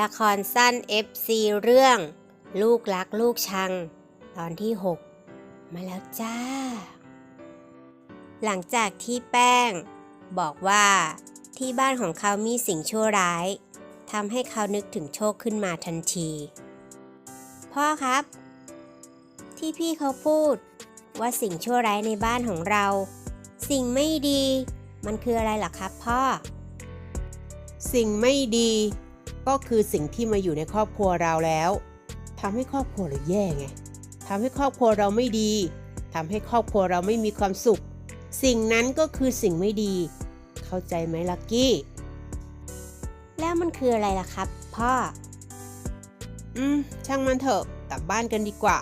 ละครสั้น FC เรื่อง ลูกรักลูกชัง ตอนที่ 6 มาแล้วจ้า หลังจากที่แป้ง บอกว่าที่บ้านของเขามีสิ่งชั่วร้ายทำให้เขานึกถึงโชคขึ้นมาทันที พ่อครับ ที่พี่เขาพูดว่าสิ่งชั่วร้ายในบ้านของเรา สิ่งไม่ดี มันคืออะไรล่ะครับพ่อ สิ่งไม่ดี ก็คือสิ่งที่มาอยู่ในครอบครัวเราแล้วทำให้ครอบครัวเราแย่ไงทำให้ครอบครัวเราไม่ดีทำให้ครอบครัวเราไม่มีความสุข สิ่งนั้นก็คือสิ่งไม่ดี เข้าใจไหมลักกี้ แล้วมันคืออะไรล่ะครับ พ่อ อืม ช่างมันเถอะกลับบ้านกันดีกว่า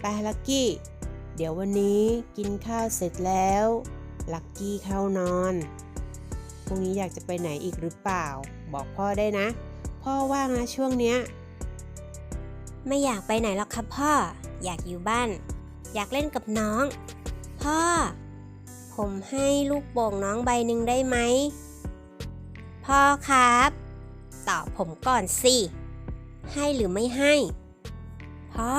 ไปลักกี้ เดี๋ยววันนี้กินข้าวเสร็จแล้วลักกี้เข้านอนพรุ่งนี้อยากจะไปไหนอีกหรือเปล่า บอกพ่อได้นะ พ่อว่างนะช่วงเนี้ย ไม่อยากไปไหนหรอกครับพ่อ อยากอยู่บ้าน อยากเล่นกับน้อง พ่อ ผมให้ลูกโป่งน้องใบหนึ่งได้ไหม พ่อครับ ตอบผมก่อนสิ ให้หรือไม่ให้ พ่อ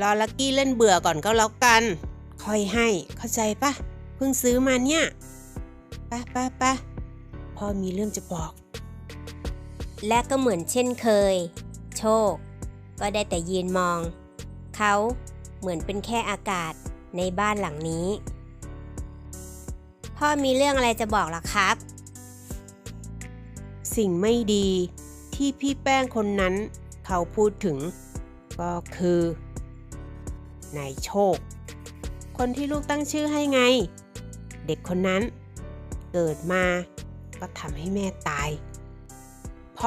รอลักกี้เล่นเบื่อก่อนก็แล้วกัน ค่อยให้ เข้าใจปะ เพิ่งซื้อมาเนี่ยปไปไปพ่อมีเรื่องจะบอก และก็เหมือนเช่นเคย โชค ก็ได้แต่ยืนมอง เขาเหมือนเป็นแค่อากาศในบ้านหลังนี้ พ่อมีเรื่องอะไรจะบอกล่ะครับ สิ่งไม่ดีที่พี่แป้งคนนั้นเขาพูดถึง ก็คือนายโชค คนที่ลูกตั้งชื่อให้ไง เด็กคนนั้น เกิดมาก็ทำให้แม่ตาย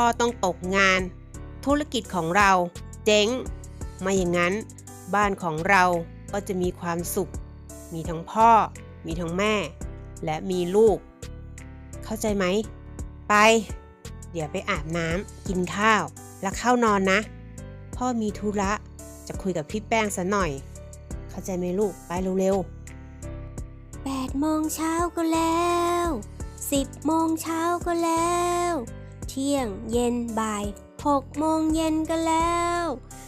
พ่อต้องตกงาน ธุรกิจของเรา เจ๊งไม่อย่างนั้น บ้านของเราก็จะมีความสุข มีทั้งพ่อ มีทั้งแม่ และมีลูก เข้าใจไหม ไป เดี๋ยวไปอาบน้ำกินข้าว แล้วเข้านอนนะ พ่อมีธุระจะคุยกับพี่แป้งซะหน่อย เข้าใจไหมลูก ไปเร็วๆ8โมงเช้าก็แล้ว10โมงเช้าก็แล้ว ที่ยง เย็นบ่าย6โมงเย็นก็แล้ว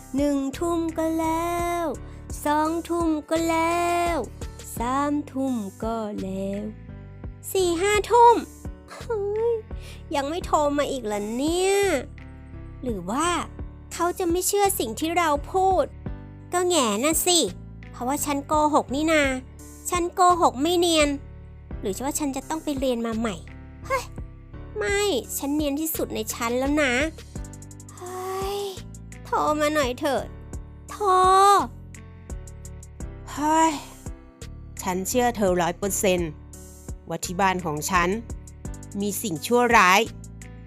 1ทุ่มก็แล้ว2ทุ่มก็แล้ว3ทุ่มก็แล้ว4 5ทุ่มยยังไม่โทรมาอีกเหรอเนี่ย หรือว่าเขาจะไม่เชื่อสิ่งที่เราพูด ก็แง่น่ะสิ เพราะว่าฉันโกหกนี่นา ฉันโกหกไม่เนียน หรือว่าฉันจะต้องไปเรียนมาใหม่ เฮ้ย ไม่ ฉันเนียนที่สุดในชั้นแล้วนะ เฮ้ย โทรมาหน่อยเถิดโทร เฮ้ย ฉันเชื่อเธอร้อยเปอร์เซนต์ว่าที่บ้านของฉัน มีสิ่งชั่วร้าย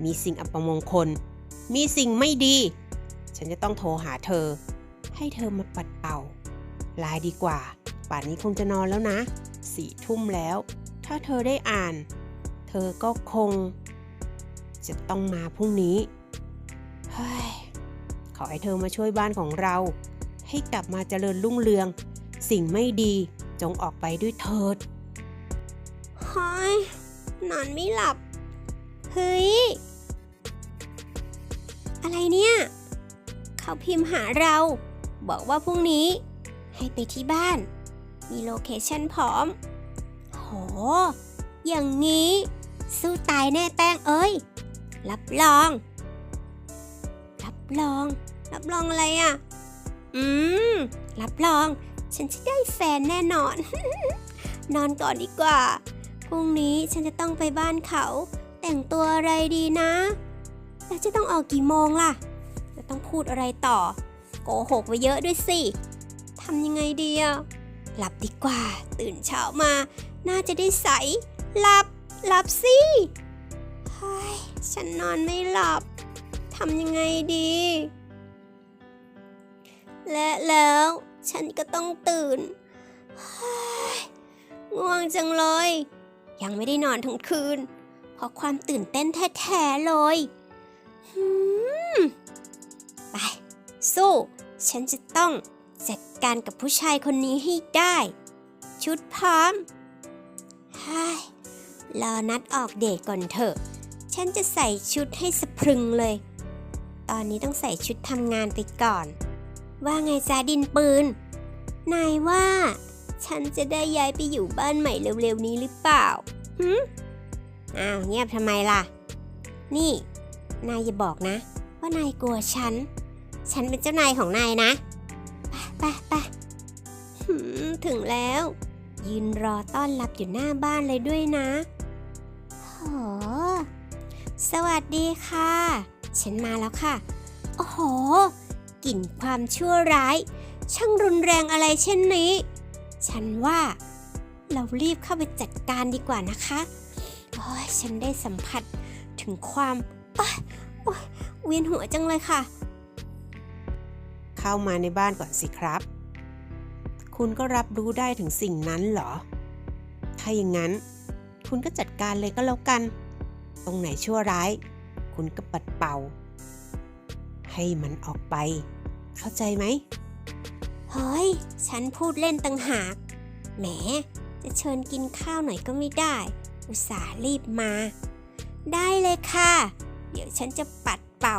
มีสิ่งอัปมงคล มีสิ่งไม่ดี ฉันจะต้องโทรหาเธอ ให้เธอมาปัดเป่าไลายดีกว่า ป่านนี้คงจะนอนแล้วนะ สี่ทุ่มแล้ว ถ้าเธอได้อ่าน เธอก็คง จะต้องมาพรุ่งนี้ เฮ้ย ขอให้เธอมาช่วยบ้านของเรา ให้กลับมาเจริญรุ่งเรือง สิ่งไม่ดีจงออกไปด้วยเถิดเฮ้ยนอนไม่หลับ เฮ้ย อะไรเนี่ย เขาพิมพ์หาเรา บอกว่าพรุ่งนี้ ให้ไปที่บ้าน มีโลเคชั่นพร้อม โห อย่างนี้ สู้ตายแน่แป้งเอ้ย รับรอง รับรอง รับรองอะไรอะ่ะ อืม รับรอง ฉันจะได้แฟนแน่นอน นอนก่อนดีกว่า พรุ่งนี้ฉันจะต้องไปบ้านเขา แต่งตัวอะไรดีนะ แล้วจะต้องออกกี่โมงล่ะ จะต้องพูดอะไรต่อ โกหกไปเยอะด้วยสิ ทำยังไงดีอะหลับดีกว่า ตื่นเช้ามา น่าจะได้ใส หลับ หลับสิ ฮ้ยฉันนอนไม่หลับ ทำยังไงดี และแล้วฉันก็ต้องตื่นง่วงจังเลย ยังไม่ได้นอนทั้งคืน เพราะความตื่นเต้นแท้ๆเลยไป สู้ ฉันจะต้องจัดการกับผู้ชายคนนี้ให้ได้ ชุดพร้อมฮ้ยรอนัดออกเดทก่อนเถอะ ฉันจะใส่ชุดให้สะพรึงเลย ตอนนี้ต้องใส่ชุดทำงานไปก่อน ว่าไงจ้าดินปืน นายว่า ฉันจะได้ย้ายไปอยู่บ้านใหม่เร็วๆนี้หรือเปล่าหืมอ้าวเงียบทำไมล่ะ นี่ นายอย่าบอกนะ ว่านายกลัวฉัน ฉันเป็นเจ้านายของนายนะ ไปไปไปถึงแล้ว ยืนรอต้อนรับอยู่หน้าบ้านเลยด้วยนะโห สวัสดีค่ะ ฉันมาแล้วค่ะ โอ้โห กลิ่นความชั่วร้าย ช่างรุนแรงอะไรเช่นนี้ ฉันว่า เรารีบเข้าไปจัดการดีกว่านะคะโอ้ยฉันได้สัมผัสถึงความโอ๊ยโอ๊ยเวียนหัวจังเลยค่ะ เข้ามาในบ้านก่อนสิครับ คุณก็รับรู้ได้ถึงสิ่งนั้นเหรอ ถ้าอย่างนั้น คุณก็จัดการเลยก็แล้วกัน ตรงไหนชั่วร้าย คุณก็ปัดเป่า ให้มันออกไป เข้าใจไหมเฮ้ย ฉันพูดเล่นตังหาก แหม จะเชิญกินข้าวหน่อยก็ไม่ได้ อุตส่าห์รีบมา ได้เลยค่ะ เดี๋ยวฉันจะปัดเป่า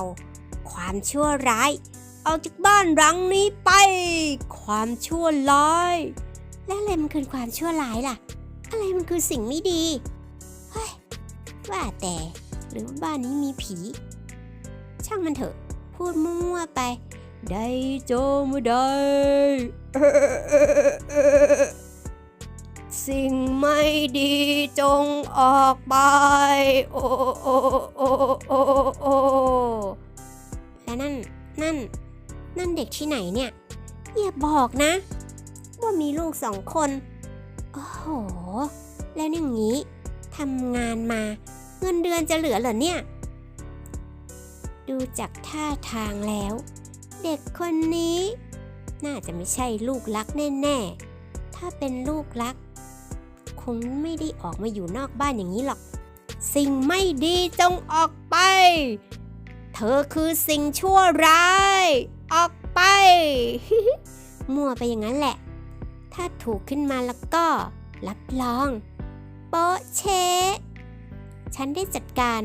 ความชั่วร้าย ออกจากบ้านรังนี้ไป ความชั่วร้าย และอะไรมันคือความชั่วร้ายล่ะ อะไรมันคือสิ่งไม่ดีเฮ้ย ว่าแต่หรือว่าบ้านนี้มีผี ช่างมันเถอะ พูดมั่วๆไป ได้โจมได้ สิ่งไม่ดีจงออกไป โอโอโอโอโอและนั่น นั่น นั่นเด็กที่ไหนเนี่ย อย่าบอกนะ ว่ามีลูกสองคน โอ้โห แล้วอย่างนี้ทำงานมา เงินเดือนจะเหลือเหรอเนี่ย ดูจากท่าทางแล้ว เด็กคนนี้ น่าจะไม่ใช่ลูกรักแน่ๆ ถ้าเป็นลูกรัก คงไม่ได้ออกมาอยู่นอกบ้านอย่างนี้หรอก สิ่งไม่ดีจงออกไป เธอคือสิ่งชั่วร้าย ออกไป มั่วไปอย่างนั้นแหละ ถ้าถูกขึ้นมาแล้วก็ รับรอง โป๊ะเชะ ฉันได้จัดการ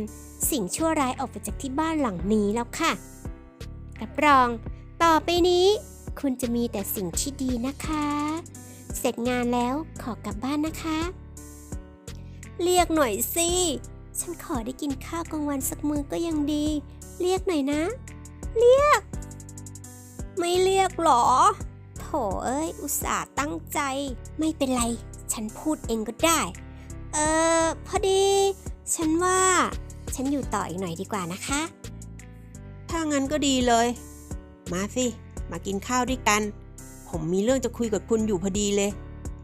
สิ่งชั่วร้ายออกไปจากที่บ้านหลังนี้แล้วค่ะ รับรอง ต่อไปนี้ คุณจะมีแต่สิ่งที่ดีนะคะ เสร็จงานแล้วขอกลับบ้านนะคะ เรียกหน่อยสิ ฉันขอได้กินข้าวกลางวันสักมื้อก็ยังดี เรียกหน่อยนะ เรียก ไม่เรียกหรอ โถเอ้ย อุตส่าห์ตั้งใจ ไม่เป็นไร ฉันพูดเองก็ได้ เออพอดี ฉันว่า ฉันอยู่ต่ออีกหน่อยดีกว่านะคะ ถ้างั้นก็ดีเลย มาสิ มากินข้าวด้วยกัน ผมมีเรื่องจะคุยกับคุณอยู่พอดีเลย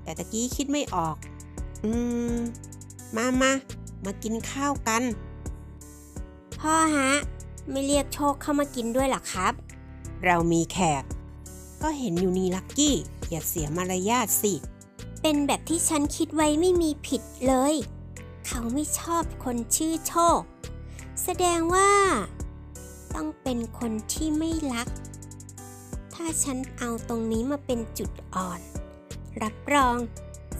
แต่ตะกี้คิดไม่ออก อืม มามา มากินข้าวกัน พ่อฮะ ไม่เรียกโชคเข้ามากินด้วยเหรอครับ เรามีแขก ก็เห็นอยู่นี่ลักกี้ อย่าเสียมารยาทสิ เป็นแบบที่ฉันคิดไว้ไม่มีผิดเลย เขาไม่ชอบคนชื่อโชค แสดงว่า ต้องเป็นคนที่ไม่รัก ถ้าฉันเอาตรงนี้มาเป็นจุดอ่อน รับรอง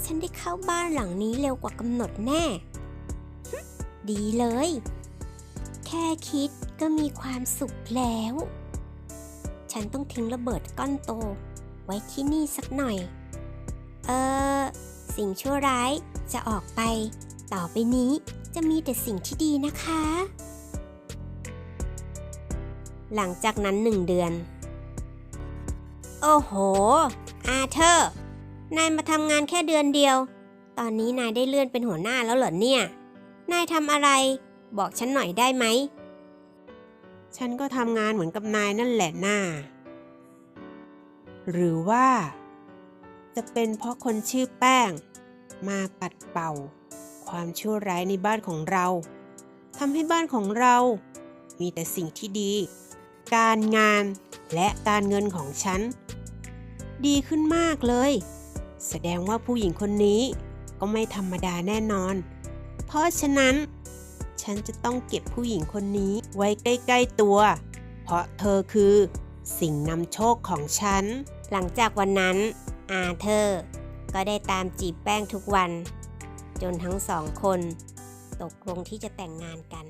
ฉันได้เข้าบ้านหลังนี้เร็วกว่ากำหนดแน่ ดีเลย แค่คิดก็มีความสุขแล้ว ฉันต้องทิ้งระเบิดก้อนโต ไว้ที่นี่สักหน่อย เออสิ่งชั่วร้ายจะออกไป ต่อไปนี้จะมีแต่สิ่งที่ดีนะคะ หลังจากนั้นหนึ่งเดือน โอ้โห อาเธอร์ นายมาทำงานแค่เดือนเดียว ตอนนี้นายได้เลื่อนเป็นหัวหน้าแล้วเหรอเนี่ย นายทำอะไร บอกฉันหน่อยได้ไหม ฉันก็ทำงานเหมือนกับนายนั่นแหละน่าหรือว่า จะเป็นเพราะคนชื่อแป้งมาปัดเป่า ความชั่วร้ายในบ้านของเราทำให้บ้านของเรา มีแต่สิ่งที่ดี การงานและการเงินของฉัน ดีขึ้นมากเลย แสดงว่าผู้หญิงคนนี้ก็ไม่ธรรมดาแน่นอน เพราะฉะนั้น ฉันจะต้องเก็บผู้หญิงคนนี้ไว้ใกล้ๆตัว เพราะเธอคือสิ่งนำโชคของฉัน หลังจากวันนั้นอาเธอร์ก็ได้ตามจีบแป้งทุกวัน จนทั้งสองคน ตกลงที่จะแต่งงานกัน